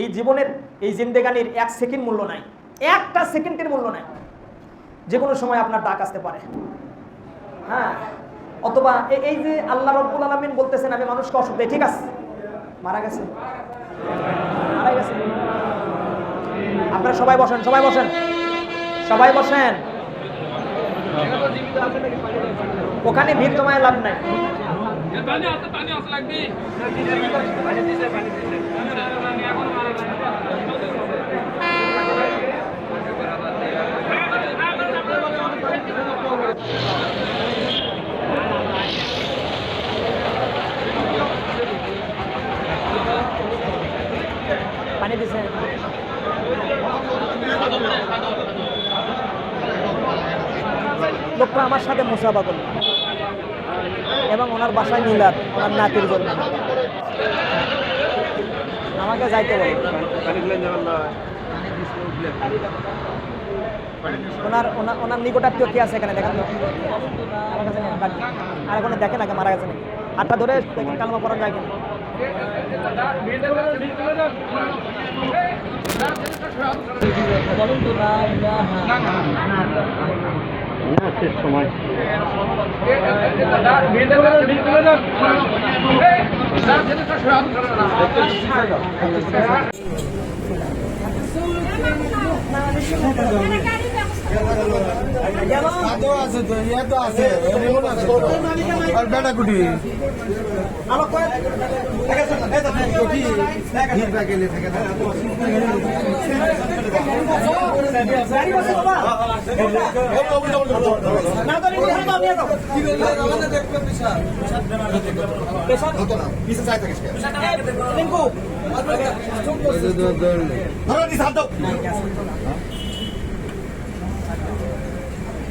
এই জীবনের এই জিন্দেগানির এক সেকেন্ড মূল্য নাই। একটা সেকেন্ডের মূল্য নাই। যে কোনো সময় আপনার ডাক আসতে পারে। হ্যাঁ? অথবা এই যে আল্লাহ রব্বুল আলমিন বলতেছেন, আমি মানুষকে অসুখ দেয় ঠিক আছে। মারা গেছে। মারা গেছে। আপনারা সবাই বসেন সবাই বসেন। সবাই বসেন। ওখানে ভিড় জমায় লাভ নাই। পানি দিছে লোকটা আমার সাথে মুসাফা করল। এবং ওনার বাসায় মিলাদ, ওনার নাতির জন্য। আমাকে যাইতে বলে। ওনার ওনার নিকটাত্মীয় কি আছে এখানে? দেখান আমার কাছে। আর এখন দেখেন আগে মারা গেছে নাকি? হাতটা ধরে কালমা পড়া যায় কিনা। সময় তো আছে তো ইয়ে তো আছে। আর বেটা কুটি এই শিখ বন্ধনে একবারে ডাইরেক্ট জিয়া দিলে কথা বলেন যেতে পারে আপনারা সবাই আসেন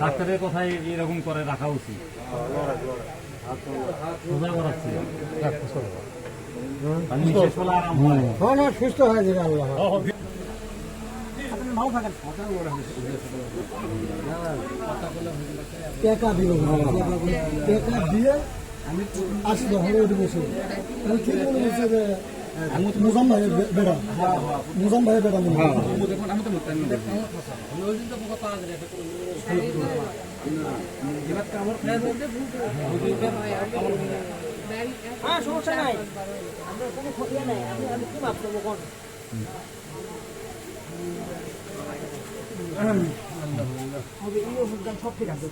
ডাক্তারের কথাই এরকম করে রাখা উচিত সুস্থ হয়ে যাবে আল্লাহ দিয়ে হলে ওটি বসে আমি ঠিক মনে হচ্ছে যে মুজাম ভাইয়ের বেড়া মুজাম ভাইয়ের বেড়া মনে হয়। হ্যাঁ। সমস্যা নাই। আমরা কোনো ক্ষতি নাই। আমি আমি কি মাপ করব কোন হবে এই ওষুধ সব ঠিক আছে।